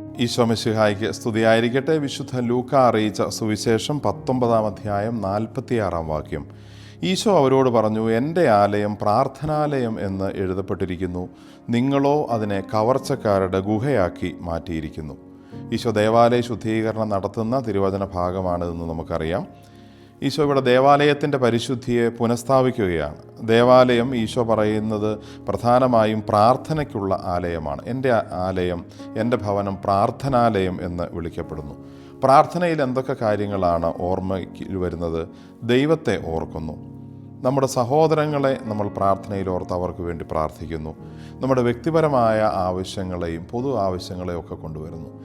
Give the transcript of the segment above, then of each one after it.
ഈശോമിശിഹായിക്ക് സ്തുതിയായിരിക്കട്ടെ. വിശുദ്ധ ലൂക്ക അറിയിച്ച സുവിശേഷം പത്തൊമ്പതാം അധ്യായം നാൽപ്പത്തിയാറാം വാക്യം. ഈശോ അവരോട് പറഞ്ഞു എന്റെ ആലയം പ്രാർത്ഥനാലയം എന്ന് എഴുതപ്പെട്ടിരിക്കുന്നു. നിങ്ങളോ അതിനെ കവർച്ചക്കാരുടെ ഗുഹയാക്കി മാറ്റിയിരിക്കുന്നു. ഈശോ ദേവാലയ ശുദ്ധീകരണം നടത്തുന്ന തിരുവചന ഭാഗമാണിതെന്ന് നമുക്കറിയാം. ഈശോ ഇവിടെ ദേവാലയത്തിന്റെ പരിശുദ്ധിയെ പുനഃസ്ഥാപിക്കുകയാണ്. ദേവാലയം ഈശോ പറയുന്നത് പ്രധാനമായും പ്രാർത്ഥനയ്ക്കുള്ള ആലയമാണ്. എന്റെ ആലയം എന്റെ ഭവനം പ്രാർത്ഥനാലയം എന്ന് വിളിക്കപ്പെടുന്നു. പ്രാർത്ഥനയിൽ എന്തൊക്കെ കാര്യങ്ങളാണ് ഓർമ്മയ്ക്ക് വരുന്നത്? ദൈവത്തെ ഓർക്കുന്നു. നമ്മുടെ സഹോദരങ്ങളെ നമ്മൾ പ്രാർത്ഥനയിൽ ഓർത്ത് അവർക്ക് വേണ്ടി പ്രാർത്ഥിക്കുന്നു. നമ്മുടെ വ്യക്തിപരമായ ആവശ്യങ്ങളെയും പൊതു ആവശ്യങ്ങളെയും ഒക്കെ കൊണ്ടുവരുന്നു.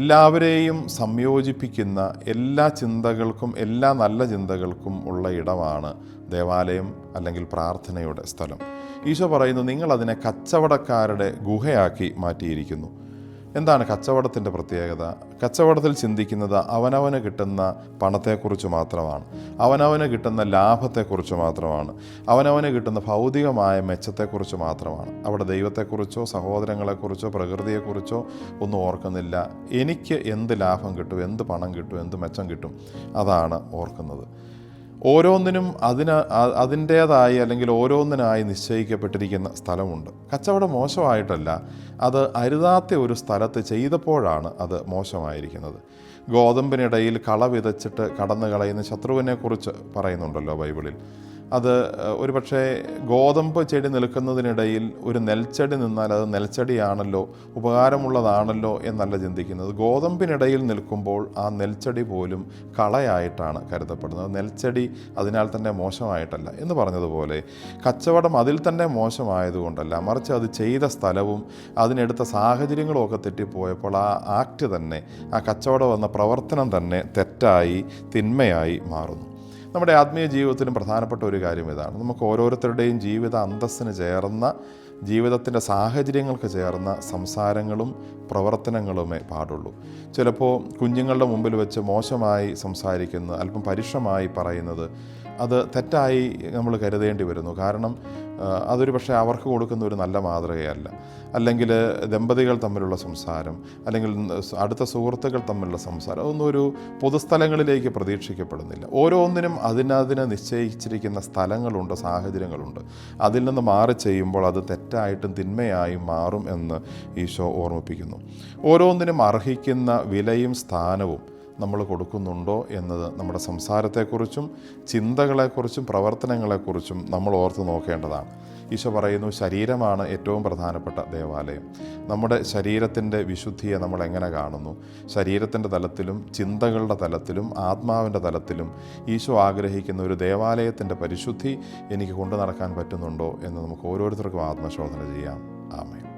എല്ലാവരെയും സംയോജിപ്പിക്കുന്ന എല്ലാ ചിന്തകൾക്കും എല്ലാ നല്ല ചിന്തകൾക്കും ഉള്ള ഇടമാണ് ദേവാലയം അല്ലെങ്കിൽ പ്രാർത്ഥനയുടെ സ്ഥലം. ഈശോ പറയുന്നു നിങ്ങൾ അതിനെ കച്ചവടക്കാരുടെ ഗുഹയാക്കി മാറ്റിയിരിക്കുന്നു. എന്താണ് കച്ചവടത്തിന്റെ പ്രത്യേകത? കച്ചവടത്തിൽ ചിന്തിക്കുന്നത് അവനവന് കിട്ടുന്ന പണത്തെക്കുറിച്ച് മാത്രമാണ്. അവനവന് കിട്ടുന്ന ലാഭത്തെക്കുറിച്ച് മാത്രമാണ്. അവനവന് കിട്ടുന്ന ഭൗതികമായ മെച്ചത്തെക്കുറിച്ച് മാത്രമാണ്. അവിടെ ദൈവത്തെക്കുറിച്ചോ സഹോദരങ്ങളെക്കുറിച്ചോ പ്രകൃതിയെക്കുറിച്ചോ ഒന്നും ഓർക്കുന്നില്ല. എനിക്ക് എന്ത് ലാഭം കിട്ടും എന്ത് പണം കിട്ടും എന്ത് മെച്ചം കിട്ടും? അതാണ് ഓർക്കുന്നത്. ഓരോന്നിനും അതിന് അതിന്റേതായി അല്ലെങ്കിൽ ഓരോന്നിനായി നിശ്ചയിക്കപ്പെട്ടിരിക്കുന്ന സ്ഥലമുണ്ട്. കച്ചവടം മോശമായിട്ടല്ല അത് അരുതാത്ത ഒരു സ്ഥലത്ത് ചെയ്തപ്പോഴാണ് അത് മോശമായിരിക്കുന്നത്. ഗോതമ്പിനിടയിൽ കള വിതച്ചിട്ട് കടന്നു കളയുന്ന ശത്രുവിനെക്കുറിച്ച് പറയുന്നുണ്ടല്ലോ ബൈബിളിൽ. അത് ഒരു പക്ഷേ ഗോതമ്പ് ചെടി നിൽക്കുന്നതിനിടയിൽ ഒരു നെൽച്ചെടി നിന്നാൽ അത് നെൽച്ചെടിയാണല്ലോ ഉപകാരമുള്ളതാണല്ലോ എന്നല്ല ചിന്തിക്കുന്നത്. ഗോതമ്പിനിടയിൽ നിൽക്കുമ്പോൾ ആ നെൽച്ചെടി പോലും കളയായിട്ടാണ് കരുതപ്പെടുന്നത്. നെൽച്ചെടി അതിനാൽ തന്നെ മോശമായിട്ടല്ല. എന്ന് പറഞ്ഞതുപോലെ കച്ചവടം അതിൽ തന്നെ മോശമായതുകൊണ്ടല്ല. മറിച്ച് അത് ചെയ്ത സ്ഥലവും അതിനെടുത്ത സാഹചര്യങ്ങളും ഒക്കെ തെറ്റിപ്പോയപ്പോൾ ആ ആക്ട് തന്നെ ആ കച്ചവടം എന്ന പ്രവർത്തനം തന്നെ തെറ്റായി തിന്മയായി മാറുന്നു. നമ്മുടെ ആത്മീയ ജീവിതത്തിലും പ്രധാനപ്പെട്ട ഒരു കാര്യം ഇതാണ്. നമുക്ക് ഓരോരുത്തരുടെയും ജീവിത അന്തസ്സിന് ചേർന്ന ജീവിതത്തിന്റെ സാഹചര്യങ്ങൾക്ക് ചേർന്ന സംസാരങ്ങളും പ്രവർത്തനങ്ങളുമേ പാടുള്ളൂ. ചിലപ്പോൾ കുഞ്ഞുങ്ങളുടെ മുമ്പിൽ വെച്ച് മോശമായി സംസാരിക്കുന്നത് അല്പം പരുഷമായി പറയുന്നത് അത് തെറ്റായി നമ്മൾ കരുതേണ്ടി വരുന്നു. കാരണം അതൊരു പക്ഷേ അവർക്ക് കൊടുക്കുന്ന ഒരു നല്ല മാതൃകയല്ല. അല്ലെങ്കിൽ ദമ്പതികൾ തമ്മിലുള്ള സംസാരം അല്ലെങ്കിൽ അടുത്ത സുഹൃത്തുക്കൾ തമ്മിലുള്ള സംസാരം അതൊന്നും ഒരു പൊതുസ്ഥലങ്ങളിലേക്ക് പ്രതീക്ഷിക്കപ്പെടുന്നില്ല. ഓരോന്നിനും അതിനതിന് നിശ്ചയിച്ചിരിക്കുന്ന സ്ഥലങ്ങളുണ്ട് സാഹചര്യങ്ങളുണ്ട്. അതിൽ നിന്ന് മാറി ചെയ്യുമ്പോൾ അത് തെറ്റായിട്ടും തിന്മയായും മാറും എന്ന് ഈശോ ഓർമ്മിപ്പിക്കുന്നു. ഓരോന്നിനും അർഹിക്കുന്ന വിലയും സ്ഥാനവും നമ്മൾ കൊടുക്കുന്നുണ്ടോ എന്നത് നമ്മുടെ സംസാരത്തെക്കുറിച്ചും ചിന്തകളെക്കുറിച്ചും പ്രവർത്തനങ്ങളെക്കുറിച്ചും നമ്മൾ ഓർത്ത് നോക്കേണ്ടതാണ്. ഈശോ പറയുന്നു ശരീരമാണ് ഏറ്റവും പ്രധാനപ്പെട്ട ദേവാലയം. നമ്മുടെ ശരീരത്തിന്റെ വിശുദ്ധിയെ നമ്മൾ എങ്ങനെ കാണുന്നു? ശരീരത്തിന്റെ തലത്തിലും ചിന്തകളുടെ തലത്തിലും ആത്മാവിന്റെ തലത്തിലും ഈശോ ആഗ്രഹിക്കുന്ന ഒരു ദേവാലയത്തിന്റെ പരിശുദ്ധി എനിക്ക് കൊണ്ടു നടക്കാൻ പറ്റുന്നുണ്ടോ എന്ന് നമുക്ക് ഓരോരുത്തർക്കും ആത്മശോധന ചെയ്യാം. ആമേൻ.